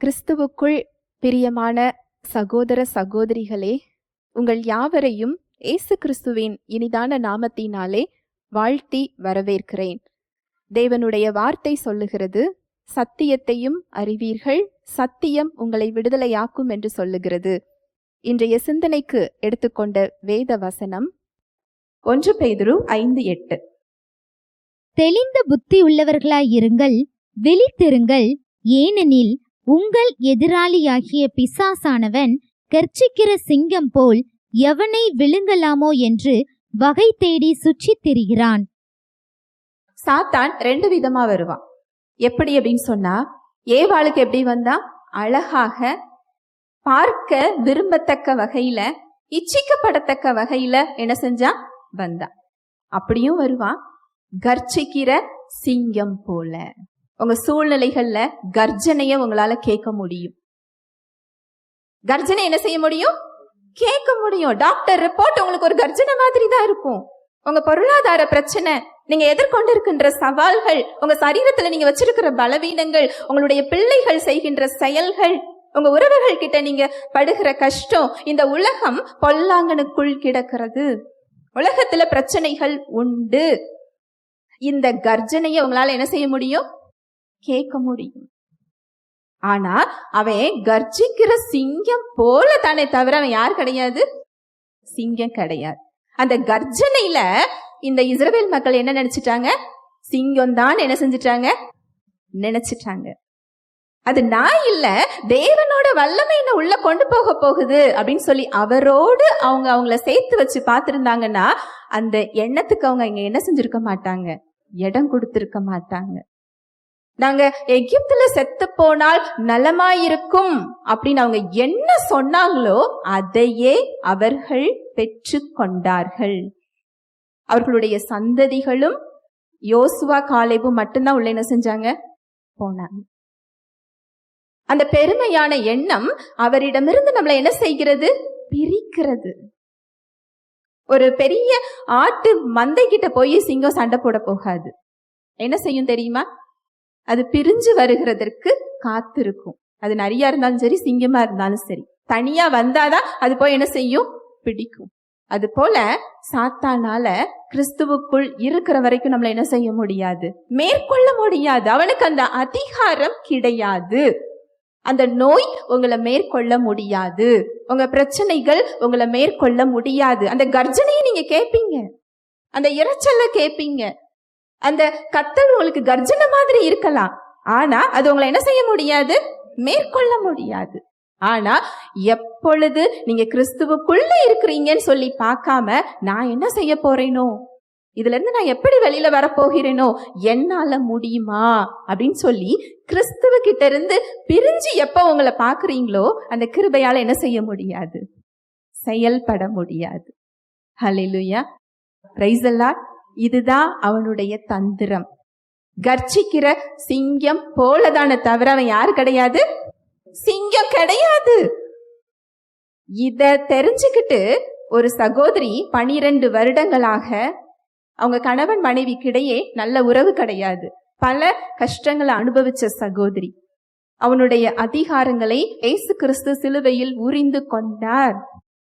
கிறிஸ்துவுக்குள் பிரியமான சகோதர சகோதரிகளே உங்கள் யாவரையும் இயேசு கிறிஸ்துவின் இனிதான நாமத்தினாலே வாழ்த்தி வரவேற்கிறேன். தேவனுடைய வார்த்தை சொல்லுகிறது சத்தியத்தையும் அறிவீர்கள் சத்தியம் உங்களை விடுதலையாக்கும் என்று சொல்லுகிறது. இன்றைய சிந்தனைக்கு எடுத்துக்கொண்ட வேத வசனம் ஒன்று பேதுரு ஐந்து எட்டு. தெளிந்த புத்தி உள்ளவர்களாயிருங்கள் விழித்திருங்கள் ஏனெனில் உங்கள் எதிராளியாகிய பிசாசானவன் கர்ச்சிக்கிற சிங்கம் போல் எவனை விழுங்கலாமோ என்று வகை தேடி சுற்றித் திரிகிறான் சாத்தான் ரெண்டு விதமா வருவான். எப்படி அப்படின்னு சொன்னா ஏவாளுக்கு எப்படி வந்தா? அழகாக பார்க்க விரும்பத்தக்க வகையில இச்சிக்கப்படத்தக்க வகையில என்ன செஞ்சா? வந்தா. அப்படியும் வருவான். கர்ச்சிக்கிற சிங்கம் போல. உங்கள் சூழ்நிலைகளில் கர்ஜனையை உங்களால் கேட்க முடியும். கர்ஜனை என்ன செய்ய முடியும்? கேட்க முடியும். டாக்டர் ரிப்போர்ட் உங்களுக்கு ஒரு கர்ஜனை மாதிரி தான் இருக்கும். உங்க பொருளாதார பிரச்சனை நீங்க எதிர்கொண்டு இருக்கின்ற சவால்கள் உங்க சரீரத்துல நீங்க வச்சிருக்கிற பலவீனங்கள் உங்களுடைய பிள்ளைகள் செய்கின்ற செயல்கள் உங்க உறவுகள் கிட்ட நீங்க படுகிற கஷ்டம் இந்த உலகம் பொல்லாங்கனுக்குள் கிடக்கிறது. உலகத்துல பிரச்சனைகள் உண்டு. இந்த கர்ஜனையை உங்களால என்ன செய்ய முடியும்? கேட்க முடியும். ஆனா அவன் கர்ஜிக்கிற சிங்கம் போல தானே தவிர அவன் யார் கிடையாது? சிங்கம் கிடையாது. அந்த கர்ஜனையில இந்த இஸ்ரவேல் மக்கள் என்ன நினைச்சிட்டாங்க? சிங்கம் தான் என்ன செஞ்சிட்டாங்க? நினைச்சிட்டாங்க. அது நான் இல்ல தேவனோட வல்லமை என்ன உள்ள கொண்டு போக போகுது அப்படின்னு சொல்லி அவரோடு அவங்க அவங்கள சேர்த்து வச்சு பார்த்துருந்தாங்கன்னா அந்த எண்ணத்துக்கு அவங்க இங்க என்ன செஞ்சிருக்க மாட்டாங்க? இடம் கொடுத்திருக்க மாட்டாங்க. நாங்க எகிப்துல செத்து போனால் நலமாயிருக்கும் அப்படின்னு அவங்க என்ன சொன்னாங்களோ அதையே அவர்கள் பெற்று கொண்டார்கள். அவர்களுடைய சந்ததிகளும் யோசுவா காலேபும் மட்டும்தான் உள்ள என்ன செஞ்சாங்க? போனாங்க. அந்த பெருமையான எண்ணம் அவரிடமிருந்து நம்மளை என்ன செய்கிறது? பிரிக்கிறது. ஒரு பெரிய ஆட்டு மந்தை கிட்ட போய் சிங்கம் சண்டை போட போகாது. என்ன செய்யும் தெரியுமா? அது பிரிஞ்சு வருகிறதற்கு காத்திருக்கும். அது நிறையா இருந்தாலும் சரி சிங்கமா இருந்தாலும் சரி. தனியா வந்தாதான் அது போய் என்ன செய்யும்? பிடிக்கும். அது போல சாத்தானால கிறிஸ்துவுக்குள் இருக்கிற வரைக்கும் நம்மள என்ன செய்ய முடியாது? மேற்கொள்ள முடியாது. அவனுக்கு அந்த அதிகாரம் கிடையாது. அந்த நோய் உங்களை மேற்கொள்ள முடியாது. உங்க பிரச்சனைகள் உங்களை மேற்கொள்ள முடியாது. அந்த கர்ஜனையை நீங்க கேட்பீங்க அந்த இறைச்சல்ல கேட்பீங்க அந்த கத்தல் உங்களுக்கு கர்ஜன மாதிரி இருக்கலாம். ஆனா அது உங்களை என்ன செய்ய முடியாது? மேற்கொள்ள முடியாது. ஆனா எப்பொழுது நீங்க கிறிஸ்துவுக்குள்ள இருக்கிறீங்கன்னு சொல்லி பார்க்காம நான் என்ன செய்ய போறேனோ? இதுல இருந்து நான் எப்படி வெளியில வரப்போகிறேனோ? என்னால முடியுமா? அப்படின்னு சொல்லி கிறிஸ்துவ கிட்ட இருந்து பிரிஞ்சு எப்ப உங்களை பாக்குறீங்களோ அந்த கிருபையால என்ன செய்ய முடியாது? செயல்பட முடியாது. ஹலிலுயா பிரைஸ் இதுதான் அவனுடைய தந்திரம். கர்ச்சிக்கிற சிங்கம் போலதான தவிர அவன் யாரு கிடையாது? சிங்கம் கிடையாது. இத தெரிஞ்சுக்கிட்டு ஒரு சகோதரி பனிரெண்டு வருடங்களாக அவங்க கணவன் மனைவிக்கிடையே நல்ல உறவு கிடையாது. பல கஷ்டங்களை அனுபவிச்ச சகோதரி. அவனுடைய அதிகாரங்களை ஏசு கிறிஸ்து சிலுவையில் உறிந்து கொண்டார்.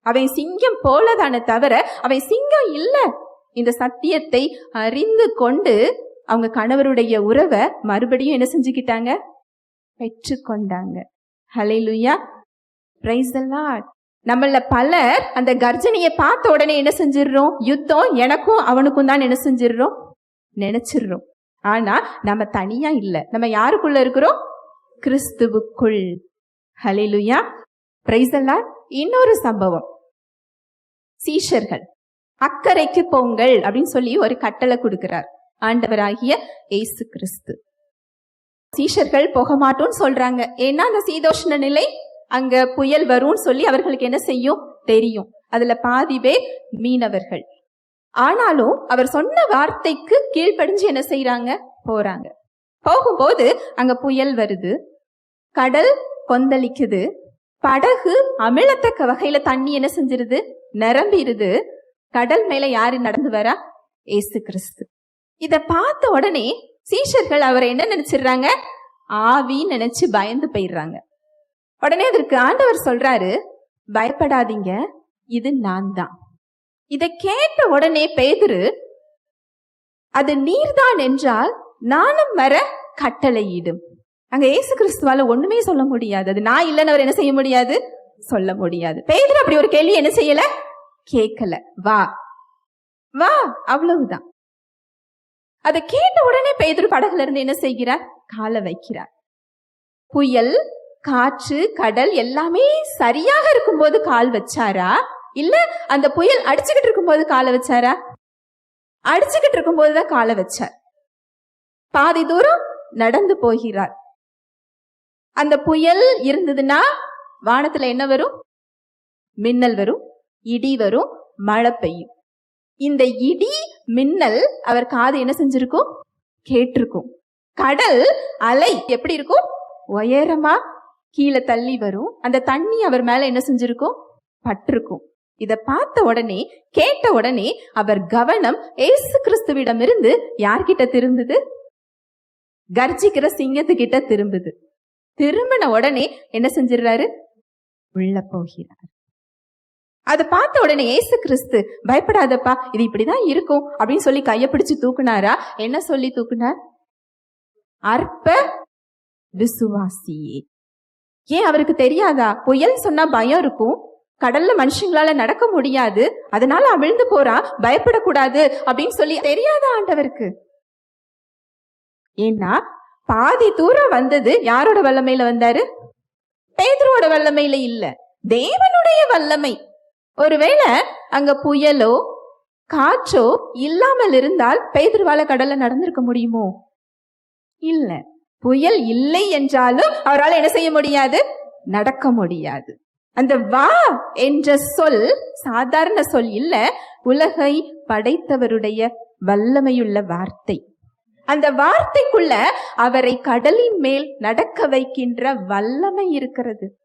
அவன் சிங்கம் போலதான தவிர அவன் சிங்கம் இல்லை. இந்த சத்தியத்தை அறிந்து கொண்டு அவங்க கணவருடைய உறவை மறுபடியும் என்ன செஞ்சுக்கிட்டாங்க? பெற்றுக்கொண்டாங்க. ஹலே லுயா பிரைஸ் நம்மள பலர் அந்த கர்ஜனையை பார்த்த உடனே என்ன செஞ்சிடுறோம்? யுத்தம் எனக்கும் அவனுக்கும் தான் என்ன செஞ்சிடுறோம்? நினைச்சிடுறோம். ஆனா நம்ம தனியா இல்லை. நம்ம யாருக்குள்ள இருக்கிறோம்? கிறிஸ்துவுக்குள். ஹலிலுயா பிரைஸ் இன்னொரு சம்பவம். சீஷர்கள். அக்கறைக்கு போங்கள் அப்படின்னு சொல்லி ஒரு கட்டளை கொடுக்கிறார். ஆண்டவராகிய ஏசு கிறிஸ்து. சீஷர்கள் போக மாட்டோம்னு சொல்றாங்க. ஏன்னா அந்த சீதோஷ்ண நிலை அங்க புயல் வரும்னு சொல்லி அவர்களுக்கு என்ன செய்யும்? தெரியும். அதுல பாதி பேர் மீனவர்கள். ஆனாலும் அவர் சொன்ன வார்த்தைக்கு கீழ்ப்படிஞ்சு என்ன செய்யறாங்க போறாங்க. போகும்போது அங்க புயல் வருது. கடல் கொந்தளிக்குது. படகு அமிழத்தக்க வகையில தண்ணி என்ன செஞ்சிருது? நிரம்பிடுது கடல் மேல யாரு நடந்து வரா? ஏசு கிறிஸ்து. இத பார்த்த உடனே சீஷர்கள் அவரை என்ன நினைச்சிடுறாங்க? ஆவின்னு நினைச்சு பயந்து போயிடுறாங்க. உடனே அதற்கு ஆண்டவர் சொல்றாரு பயப்படாதீங்க இது நான் தான். இதை கேட்ட உடனே பேதுரு அது நீர்தான் என்றால் நானும் வர கட்டளையிடும். அங்க இயேசு கிறிஸ்துவால ஒண்ணுமே சொல்ல முடியாது. அது நான் இல்லைன்னு அவர் என்ன செய்ய முடியாது? சொல்ல முடியாது. பேதுரு அப்படி ஒரு கேள்வி என்ன செய்யல? கேட்கல வா. வா அவ்வளவுதான். அதை கேட்ட உடனே பேதுரு படகுல இருந்து என்ன செய்கிறார்? காலை வைக்கிறார். புயல் காற்று கடல் எல்லாமே சரியாக இருக்கும்போது கால் வச்சாரா? இல்ல அந்த புயல் அடிச்சுக்கிட்டு இருக்கும்போது காலை வச்சாரா? அடிச்சுக்கிட்டு இருக்கும்போது தான் காலை வச்சார். பாதி தூரம் நடந்து போகிறார். அந்த புயல் இருந்ததுன்னா வானத்துல என்ன வரும்? மின்னல் வரும். இடி வரும் மழை பெய்யும். இந்த இடி மின்னல் அவர் காது என்ன செஞ்சிருக்கும்? கேட்டிருக்கும். கடல் அலை எப்படி இருக்கும்? உயரமா கீழே தள்ளி வரும். அந்த தண்ணி அவர் மேல என்ன செஞ்சிருக்கும்? பட்டிருக்கும். இத பார்த்த உடனே கேட்ட உடனே அவர் கவனம் ஏசு கிறிஸ்துவிடம் இருந்து யார்கிட்ட திரும்புது? கர்ஜிக்கிற சிங்கத்துக்கிட்ட திரும்புது. திரும்பின உடனே என்ன செஞ்சிடுறாரு? உள்ள போகிறார். அதை பார்த்த உடனே ஏசு கிறிஸ்து பயப்படாதப்பா இது இப்படிதான் இருக்கும். அப்படின்னு சொல்லி கைய பிடிச்சு தூக்குனாரா? என்ன சொல்லி தூக்குனார்? அற்ப விசுவாசியே. ஏன் அவருக்கு தெரியாதா? புயல் சொன்னா பயம் இருக்கும். கடல்ல மனுஷங்களால நடக்க முடியாது. அதனால அவிழ்ந்து போறான் பயப்படக்கூடாது அப்படின்னு சொல்லி தெரியாதா ஆண்டவருக்கு? ஏன்னா பாதி தூரம் வந்தது யாரோட வல்லமையில வந்தாரு? பேதரோட வல்லமையில இல்ல. தேவனுடைய வல்லமை. ஒருவேளை அங்க புயலோ காற்றோ இல்லாமல் இருந்தால் பெய்திருவால கடல்ல நடந்திருக்க முடியுமோ? இல்ல. புயல் இல்லை என்றாலும் அவரால் என்ன செய்ய முடியாது? நடக்க முடியாது. அந்த வா என்ற சொல் சாதாரண சொல் இல்ல உலகை படைத்தவருடைய வல்லமையுள்ள வார்த்தை. அந்த வார்த்தைக்குள்ள அவரை கடலின் மேல் நடக்க வைக்கின்ற வல்லமை இருக்கிறது.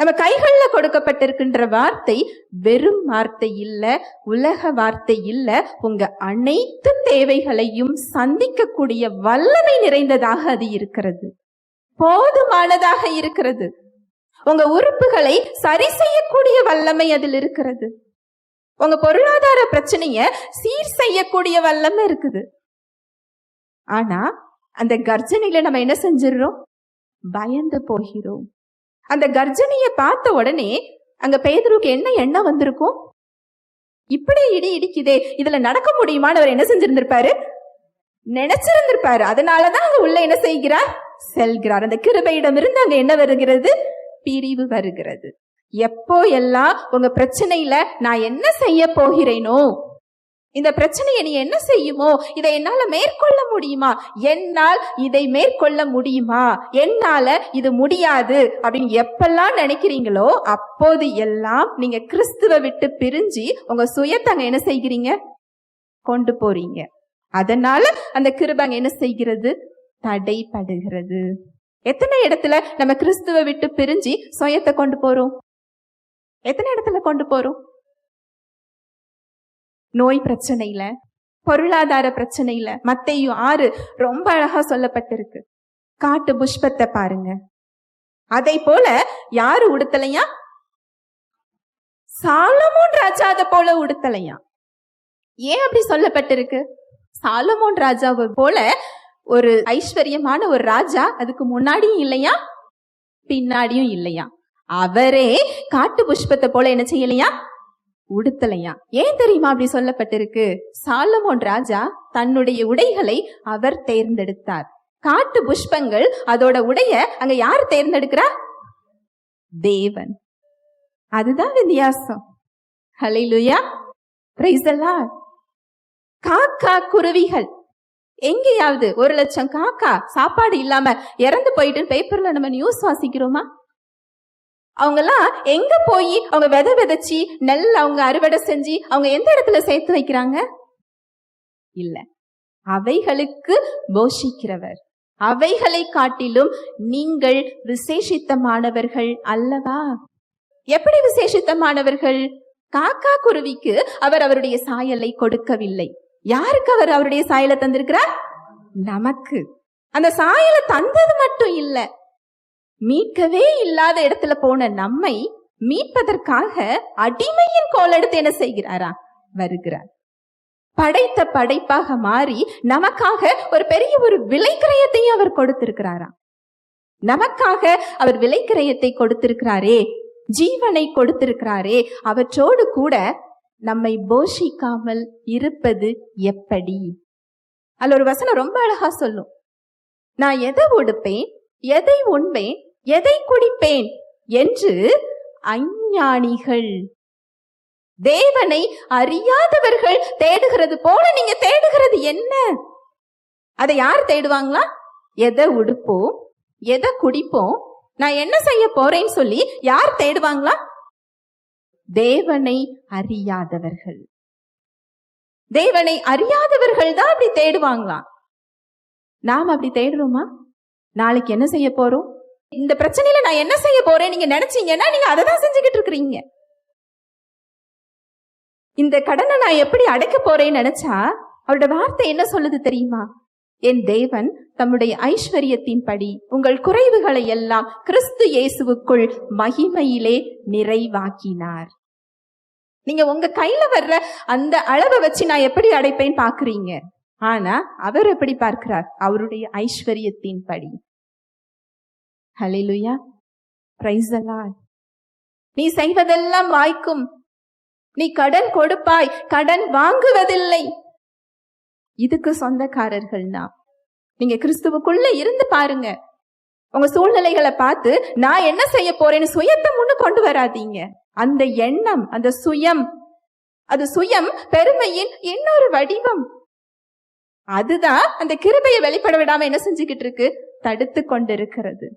நம்ம கைகளில் கொடுக்கப்பட்டிருக்கின்ற வார்த்தை வெறும் வார்த்தை இல்லை உலக வார்த்தை இல்லை. உங்க அனைத்து தேவைகளையும் சந்திக்கக்கூடிய வல்லமை நிறைந்ததாக அது இருக்கிறது. போதுமானதாக இருக்கிறது. உங்க உறுப்புகளை சரி செய்யக்கூடிய வல்லமை அதில் இருக்கிறது. உங்க பொருளாதார பிரச்சனைய சீர் செய்யக்கூடிய வல்லமை இருக்குது. ஆனா அந்த கர்ஜனையில நம்ம என்ன செஞ்சிடறோம் பயந்து போகிறோம். அந்த கர்ஜனையை பார்த்த உடனே அங்க பேதருக்கு என்ன எண்ணம் வந்திருக்கும்? இப்படி இடி இடிக்குதே இதுல நடக்க முடியுமான்னு அவர் என்ன செஞ்சிருந்திருப்பாரு? நினைச்சிருந்திருப்பாரு. அதனாலதான் அங்க உள்ள என்ன செய்கிறார்? செல்கிறார். அந்த கிருபையிடம் இருந்து அங்க என்ன வருகிறது? பிரிவு வருகிறது. எப்போ எல்லாம் உங்க பிரச்சனையில நான் என்ன செய்ய போகிறேனோ இந்த பிரச்சனையை நீ என்ன செய்யுமோ இதை என்னால் மேற்கொள்ள முடியுமா? என்னால் இதை மேற்கொள்ள முடியுமா? என்னால் இது முடியாது அப்படின்னு எப்பெல்லாம் நினைக்கிறீங்களோ அப்போது எல்லாம் நீங்க கிறிஸ்துவை விட்டு பிரிஞ்சு உங்க சுயத்தை அங்கே என்ன செய்கிறீங்க? கொண்டு போறீங்க. அதனால அந்த கிருபங்க என்ன செய்கிறது? தடைப்படுகிறது. எத்தனை இடத்துல நம்ம கிறிஸ்துவை விட்டு பிரிஞ்சு சுயத்தை கொண்டு போறோம்? எத்தனை இடத்துல கொண்டு போறோம்? நோய் பிரச்சனையில பொருளாதார பிரச்சனையில மத்தையும் ஆறு ரொம்ப அழகா சொல்லப்பட்டிருக்கு. காட்டு புஷ்பத்தை பாருங்க. அதை போல யாரு உடுத்தலையா? சாலமோன் ராஜா அதை போல உடுத்தலையா? ஏன் அப்படி சொல்லப்பட்டிருக்கு? சாலமோன் ராஜாவை போல ஒரு ஐஸ்வர்யமான ஒரு ராஜா அதுக்கு முன்னாடியும் இல்லையா? பின்னாடியும் இல்லையா? அவரே காட்டு புஷ்பத்தை போல என்ன செய்யலையா? உடுத்தலையா? ஏன் தெரியுமா அப்படி சொல்லப்பட்டிருக்கு? சாலமோன் ராஜா தன்னுடைய உடைகளை அவர் தேர்ந்தெடுத்தார். காட்டு புஷ்பங்கள் அதோட உடைய அங்க யார் தேர்ந்தெடுக்கிறா? தேவன். அதுதான் வித்தியாசம். ஹalleluya. Praise the காக்கா குருவிகள். எங்கேயாவது ஒரு லட்சம் காக்கா சாப்பாடு இல்லாம இறந்து போயிட்டு பேப்பர்ல நம்ம நியூஸ் வாசிக்கிறோமா? அவங்கெல்லாம் எங்க போய் அவங்க விதை விதைச்சி நெல் அவங்க அறுவடை செஞ்சு அவங்க எந்த இடத்துல சேர்த்து வைக்கிறாங்க? இல்ல. அவைகளுக்கு போஷிக்கிறவர். அவைகளை காட்டிலும் நீங்கள் விசேஷித்தமானவர்கள் அல்லவா? எப்படி விசேஷித்தமானவர்கள்? காக்கா குருவிக்கு அவர் அவருடைய சாயலை கொடுக்கவில்லை. யாருக்கு அவர் அவருடைய சாயலை தந்திருக்கிறார்? நமக்கு. அந்த சாயலை தந்தது மட்டும் இல்லை. மீட்கவே இல்லாத இடத்துல போன நம்மை மீட்பதற்காக அடிமையின் கோலெடுத்து என்ன செய்கிறாரா? வருகிறார். படைத்த படைப்பாக மாறி நமக்காக ஒரு பெரிய ஒரு விலைக்கிரயத்தையும் அவர் கொடுத்திருக்கிறாராம் நமக்காக அவர் விலைக்கிரயத்தை கொடுத்திருக்கிறாரே ஜீவனை கொடுத்திருக்கிறாரே அவற்றோடு கூட நம்மை போஷிக்காமல் இருப்பது எப்படி? அதுல ஒரு வசனம் ரொம்ப அழகா சொல்லும். நான் எதை உடுப்பேன் எதை உண்பேன் எதை குடிப்பேன்? என்று அஞ்ஞானிகள். தேவனை அறியாதவர்கள் தேடுகிறது போல நீங்க தேடுகிறது என்ன? அதை யார் தேடுவாங்களா? எதை உடுப்போம்? எதை குடிப்போம்? நான் என்ன செய்ய போறேன்னு சொல்லி யார் தேடுவாங்களா? தேவனை அறியாதவர்கள். தேவனை அறியாதவர்கள் தான் அப்படி தேடுவாங்களாம். நாம் அப்படி தேடுறோமா? நாளைக்கு என்ன செய்ய போறோம்? இந்த பிரச்சனையில நான் என்ன செய்ய போறேன்? நீங்க நினைச்சீங்கன்னா நீங்க அதை தான் செஞ்சுக்கிட்டு இருக்கிறீங்க. இந்த கடனை நான் எப்படி அடைக்க போறேன்னு நினைச்சா அவரோட வார்த்தை என்ன சொல்லுது தெரியுமா? என் தேவன் தம்முடைய ஐஸ்வர்யத்தின்படி உங்கள் குறைவுகளை எல்லாம் கிறிஸ்து இயேசுவுக்குள் மகிமையிலே நிறைவாக்கினார். நீங்க உங்க கையில வர்ற அந்த அளவை வச்சு நான் எப்படி அடைப்பேன்னு பாக்குறீங்க ஆனா அவர் எப்படி பார்க்கிறார்? அவருடைய ஐஸ்வர்யத்தின்படி. ஹலிலுயா பிரைஸ் நீ செய்வதெல்லாம் வாய்க்கும். நீ கடன் கொடுப்பாய். கடன் வாங்குவதில்லை. இதுக்கு சொந்தக்காரர்கள் நாம். நீங்க கிறிஸ்துவுக்குள்ள இருந்து பாருங்க. உங்க சூழ்நிலைகளை பார்த்து நான் என்ன செய்ய போறேன்னு சுயத்தை முன்னு கொண்டு வராதீங்க. அந்த எண்ணம் அந்த சுயம் அது சுயம் பெருமையின் இன்னொரு வடிவம். அதுதான் அந்த கிருபையை வெளிப்பட விடாம என்ன செஞ்சுக்கிட்டு இருக்கு? தடுத்து கொண்டிருக்கிறது.